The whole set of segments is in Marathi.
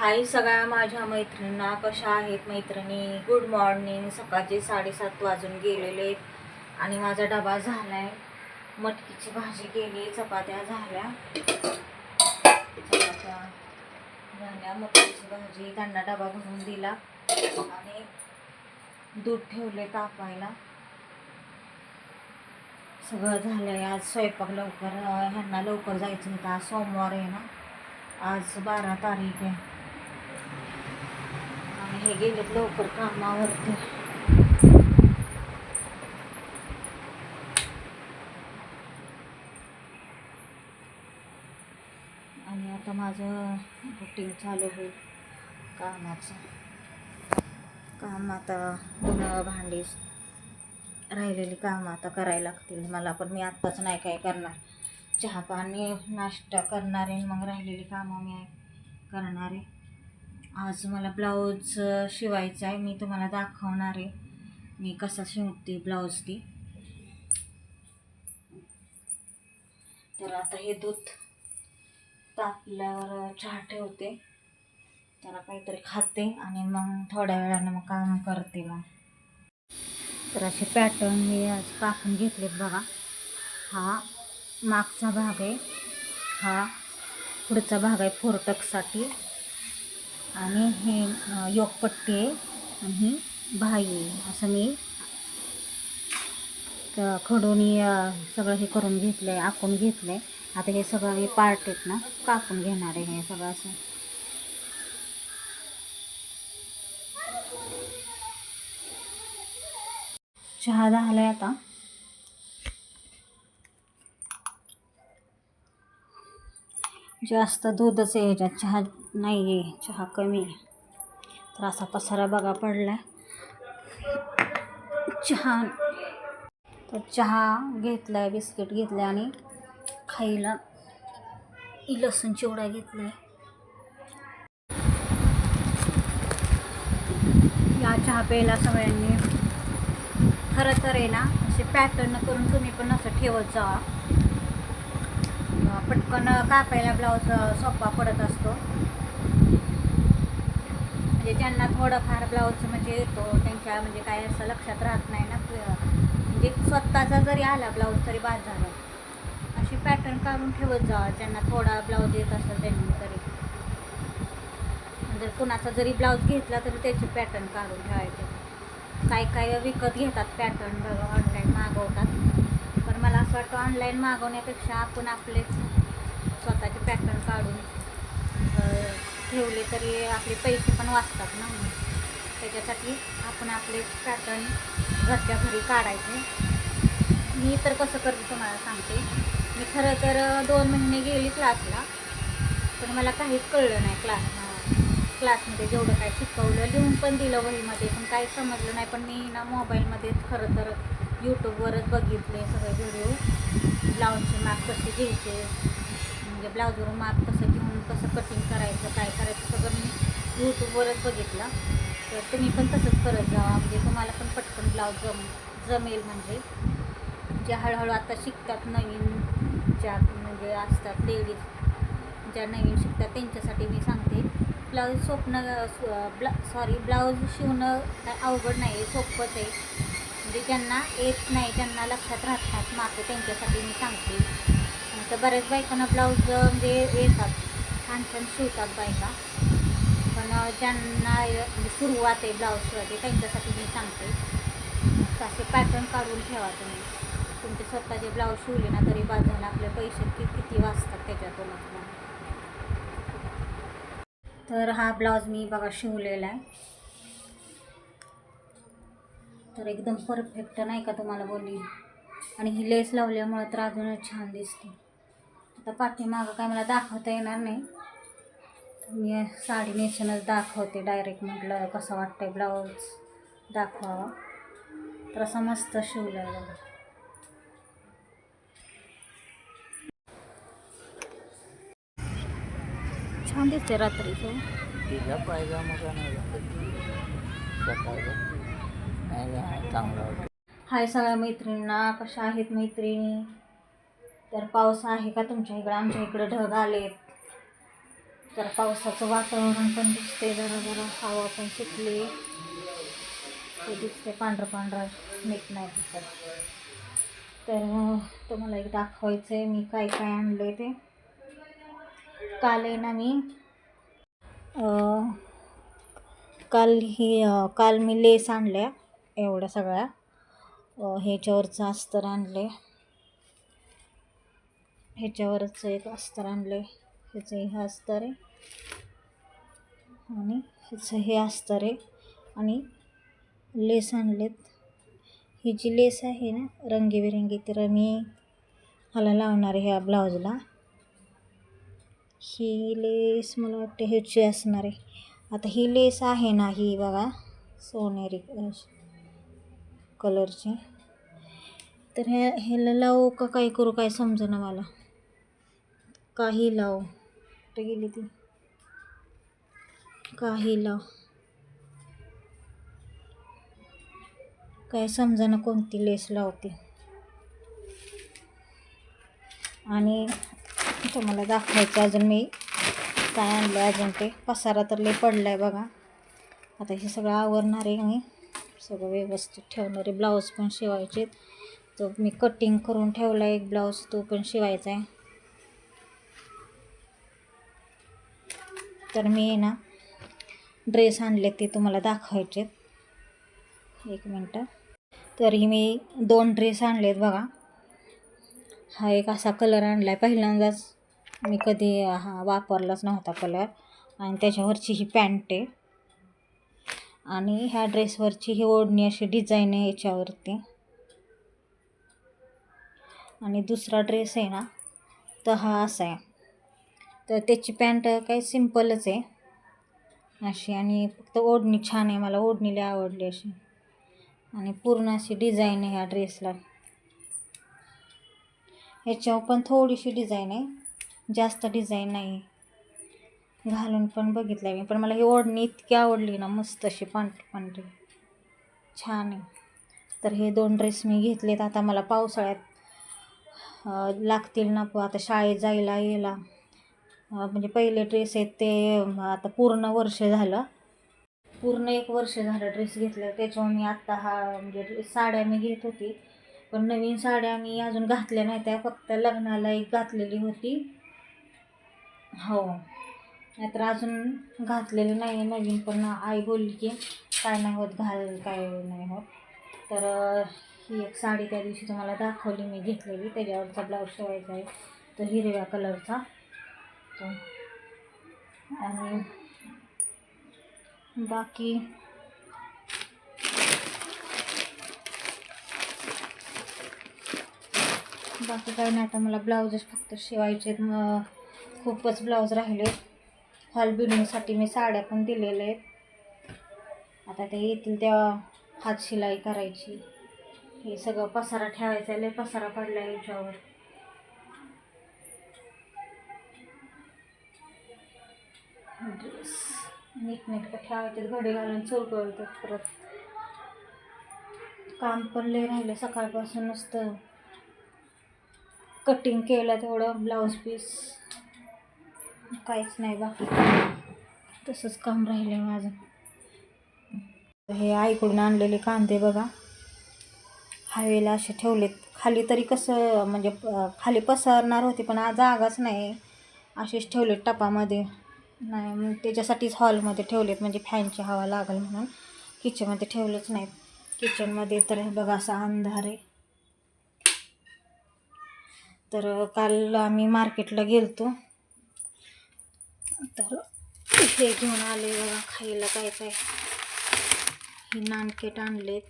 हाय सगळ्या माझ्या मैत्रिणींना कशा आहेत मैत्रिणी? गुड मॉर्निंग सकाळचे साडेसात वाजून गेलेले आहेत आणि माझा डबा झालाय. मटकीची भाजी केली चपात्या झाल्या. चपात्या झाल्या मटकीची भाजी त्यांना डबा भरून दिला आणि दूध ठेवले तापायला सगळं झालंय. आज स्वयंपाक लवकर ह्यांना लवकर जायचं होतं. आज सोमवार आहे ना. आज बारा तारीख आहे. हे गेलेत लवकर कामावरती. आणि आता माझं रुटीन चालू होईल कामाचं. काम आता पुन्हा भांडी राहिलेली कामं आता करायला लागतील. मला पण मी आत्ताच नाही काय करणार. चहा पाणी नाश्ता करणार आहे मग राहिलेली कामं मी करणार. आहे आज मला ब्लाऊज शिवायचा आहे. मी तुम्हाला दाखवणार आहे. मी कसा शिवते ब्लाऊज ती. तर आता हे दूध तापल्यावर चहा ठेवते. त्याला काहीतरी खाते आणि मग थोड्या वेळानं मग काम करते मग. तर असे पॅटर्न मी आज कापून घेतलेत बघा. हा मागचा भाग आहे. हा पुढचा भाग आहे फोरटकसाठी. आणि हे योगपट्टी आहे. आणि ही भाई आहे असं मी खडून खडूनी सगळं हे करून घेतलं आहे आखून घेतलं आहे आता हे सगळं हे पार्ट आहेत ना कापून घेणार आहे हे सगळं असं. चहा आहे आता. जास्त दूधच आहे ह्याच्यात चहा नाही आहे. चहा कमी आहे. तर असा पसारा बघा पडला चहा. तर चहा घेतला आहे बिस्किट घेतलं आणि खायला लसूण चिवडा घेतला आहे या चहा प्यायला सगळ्यांनी खरं तर आहे ना असे पॅटर्न करून तुम्ही पण असं ठेवत जा. पटकन कापायला ब्लाऊज सोपा पडत असतो. म्हणजे ज्यांना थोडंफार ब्लाऊज म्हणजे येतो त्यांच्या म्हणजे काय असं लक्षात राहत नाही ना म्हणजे स्वतःचा जरी आला ब्लाऊज तरी बाद झाला. अशी पॅटर्न काढून ठेवत जा ज्यांना थोडा ब्लाऊज येत असेल त्यांनी तरी. जर कुणाचा जरी ब्लाऊज घेतला तरी त्याचे पॅटर्न काढून ठेवायचे. काय काय विकत घेतात पॅटर्न बघा ऑनलाईन मागवतात. पण मला असं वाटतं ऑनलाईन मागवण्यापेक्षा आपण आपलेच पॅटर्न काढून ठेवले तरी आपले पैसे पण वाचतात ना त्याच्यासाठी आपण आपले पॅटर्न घरच्या घरी काढायचे. मी तर कसं करते तुम्हाला सांगते. मी खरं तर दोन महिने गेली क्लासला पण मला काहीच कळलं नाही क्लास क्लासमध्ये जेवढं काय शिकवलं. लिहून पण दिलं वहीमध्ये पण काही समजलं नाही. पण मी ना मोबाईलमध्ये खरं तर यूट्यूबवरच बघितले सगळे व्हिडिओ ब्लाऊजचे मार्क कसे घ्यायचे. म्हणजे ब्लाऊजवरून माप कसं घेऊन कसं कटिंग करायचं काय करायचं सगळं मी यूट्यूबवरच बघितलं. तर तुम्ही पण तसंच करत जावा. म्हणजे तुम्हाला पण पटकन ब्लाऊज जम जमेल म्हणजे. जे हळूहळू आता शिकतात नवीन ज्या म्हणजे असतात लेडीज ज्या नवीन शिकतात त्यांच्यासाठी मी सांगते. ब्लाऊज सोपणं ब्ला सॉरी ब्लाऊज शिवणं काय अवघड नाही आहे सोपंच आहे. म्हणजे ज्यांना येत नाही ज्यांना लक्षात राहतात नाहीत त्यांच्यासाठी मी सांगते. तर बऱ्याच बायकांना ब्लाऊज म्हणजे येतात. छान छान शिवतात बायका. पण ज्यांना म्हणजे सुरुवात आहे ब्लाऊज शिवायची त्यांच्यासाठी मी सांगते. तर असे पॅटर्न काढून ठेवा तुम्ही. तुमचे स्वतःचे ब्लाऊज शिवले ना तरी बाजून आपले पैसे किती किती वाचतात त्याच्यातूनच मग तर हा ब्लाऊज मी बघा शिवलेला आहे. तर एकदम परफेक्ट नाही का तुम्हाला बोलली? आणि ही लेस लावल्यामुळं तर अजूनच छान दिसते. आता पाठीमागं काय मला दाखवता येणार नाही. मी साडी नेसूनच दाखवते डायरेक्ट म्हटलं कसं वाटतंय ब्लाऊज दाखवावा. तर असं मस्त शिवलं आहे बघा. छान दिसते रात्रीचं. वाटतं हाय सगळ्या मैत्रिणींना कशा आहेत मैत्रिणी? तर पाऊस आहे का तुमच्या इकडं? आमच्या इकडं ढग आलेत. तर पावसाचं वातावरण पण दिसते जरा जरा. हवा पण सुटली. ते दिसते पांढरं पांढरं. नीट नाही दिसत. तर तुम्हाला एक दाखवायचं आहे मी काय काय आणलं ते. काल आहे ना मी काल ही काल मी लेस आणल्या एवढ्या सगळ्या. ह्याच्यावरचं अस्तर आणले ह्याच्यावरच एक अस्तर आणले ह्याचं हे अस्तर आहे. आणि ह्याचं हे अस्तर आहे. आणि लेस आणलेत. ही जी लेस आहे ना रंगीबेरंगी तर मी ह्याला लावणार आहे ह्या ब्लाऊजला. ही लेस मला वाटते ह्याची असणार आहे. आता ही लेस आहे ना ही बघा सोनेरी कलरची. तर ह्या ह्याला लावू का काय करू काय समजेना मला? काही लाव. कुठे गेली ती? काही लाव. काय समजेना कोणती लेस लावते? आणि तुम्हाला दाखवायचं अजून मी. काय आणलं अजून ते? पसारा तर लय पडला आहे बघा. आता हे सगळं आवरणार आहे मी. सगळं व्यवस्थित ठेवणार आहे. ब्लाऊज पण शिवायचे तो मी कटिंग करून ठेवला एक ब्लाऊज. तो पण शिवायचा आहे. तर मी आहे ना ड्रेस आणले ते तुम्हाला दाखवायचे एक मिनटं. तरी मी दोन ड्रेस आणलेत बघा. हा एक असा कलर आणला आहे पहिल्यांदाच मी कधी हा वापरलाच नव्हता कलर आणि त्याच्यावरची ही पॅन्ट आहे. आणि ह्या ड्रेसवरची ही ओढणी अशी डिझाईन आहे याच्यावरती. आणि दुसरा ड्रेस आहे ना तर हा असा आहे. तर त्याची पॅन्ट काही सिम्पलच आहे. अशी आणि फक्त ओढणी छान आहे मला ओढणीला आवडली अशी. आणि पूर्ण अशी डिझाईन आहे ह्या ड्रेसला. ह्याच्यावर पण थोडीशी डिझाईन आहे जास्त डिझाईन नाही. घालून पण बघितलं मी पण मला ही ओढणी इतकी आवडली ना मस्त अशी पांढरी पांढरी. छान आहे. तर हे दोन ड्रेस मी घेतलेत आता मला पावसाळ्यात लागतील ना आता शाळेत जायला यायला. म्हणजे पहिले ड्रेस आहेत ते आता पूर्ण वर्ष झालं. पूर्ण एक वर्ष झालं ड्रेस घेतलं त्याच्यामुळे मी आत्ता हा म्हणजे ड्रेस साड्या मी घेत होती. पण नवीन साड्या मी अजून घातल्या नाही. त्या फक्त लग्नाला एक घातलेली होती. हो. नाहीतर अजून घातलेली नाही नवीन पण आई बोलली की काय नाही होत घाल काय नाही होत. तर ही एक साडी त्या दिवशी तुम्हाला दाखवली मी घेतलेली. त्याच्यावरचा ब्लाऊज शिवायचा आहे. तो हिरव्या कलरचा शकतो. आणि बाकी बाकी काही नाही. आता मला ब्लाऊजच फक्त शिवायचे आहेत मग खूपच ब्लाऊज राहिले. हॉल बिल्डिंगसाठी मी साड्या पण दिलेल्या आहेत. आता ते येतील तेव्हा हात शिलाई करायची. हे सगळं पसारा ठेवायचा लय पसारा पडला याच्यावर. नीटनेटकं ठेवायचे घडी घालून चौकळतात परत. काम पण लय राहिलं सकाळपासून नुसतं. कटिंग केलं तेवढं ब्लाऊज पीस काहीच नाही बाकी तसंच काम राहिलं आहे माझं. हे आईकडून आणलेले कांदे बघा. हवेला असे ठेवलेत. खाली तरी कसं म्हणजे खाली पसरणार होते पण आज जागाच नाही. असेच ठेवलेत टपामध्ये. नाही मग त्याच्यासाठीच हॉलमध्ये ठेवलेत. म्हणजे फॅनची हवा लागल म्हणून. किचनमध्ये ठेवलंच नाहीत किचनमध्ये तर बघा असा अंधार आहे. तर काल आम्ही मार्केटला गेलतो. तर हे घेऊन आले बघा खायला काय काय. हे नानकेट आणलेत.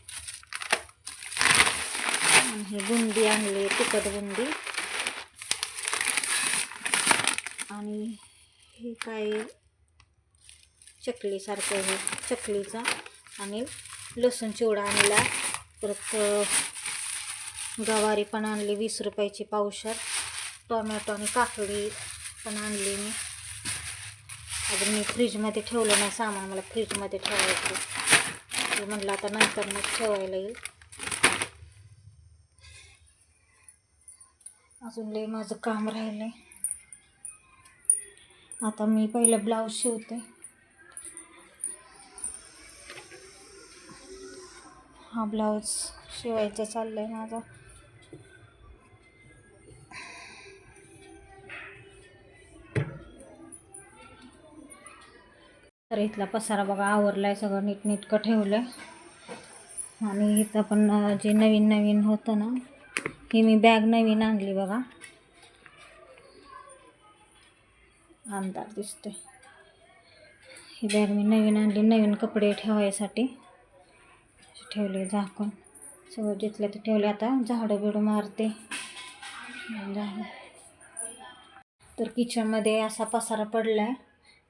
आणि हे बुंदी आणले तिखट बुंदी. आणि हे काय चकलीसारखं आहे चकलीचा. आणि लसूण चिवडा आणला. परत गवारी पण आणली वीस रुपयाची पावशर. टोमॅटो आणि काकडी पण आणली मी. अजून मी फ्रीजमध्ये ठेवलं नाही सामान. मला फ्रीजमध्ये ठेवायचं म्हटलं आता नंतर मग ठेवायला येईल. अजून लई माझं काम राहिलं आहे आता मी पहिलं ब्लाऊज शिवते. हा ब्लाऊज शिवायचा चाललाय माझा. तर इथला पसारा बघा आवरलाय सगळं नीटनीटकं ठेवलं आणि इथं पण जे नवीन नवीन होतं ना ही मी बॅग नवीन आणली बघा. अंधार दिसतोय. ही बॅग मी नवीन आणली नवीन कपडे ठेवायसाठी. ठेवले झाकून. सगळं जिथलं ते ठेवले आता झाडं बिडं मारते. झालं. तर किचनमध्ये असा पसारा पडला आहे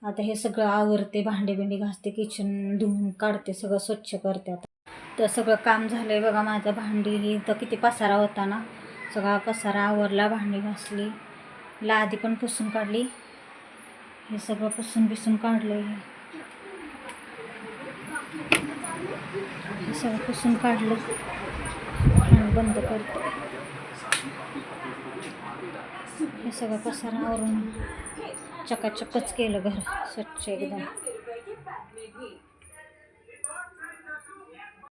आता हे सगळं आवरते भांडे बिंडी घासते किचन धुवून काढते सगळं स्वच्छ करते आता. तर सगळं काम झालं आहे बघा माझं भांडी ही. तर किती पसारा होता ना. सगळा पसारा आवरला भांडी घासली. लादी पण पुसून काढली. हे सगळं पुसून बिसून काढलं हे सगळं पुसून काढलं आणि बंद करते हे सगळं पसारावरून चकाचकच केलं घर स्वच्छ एकदम.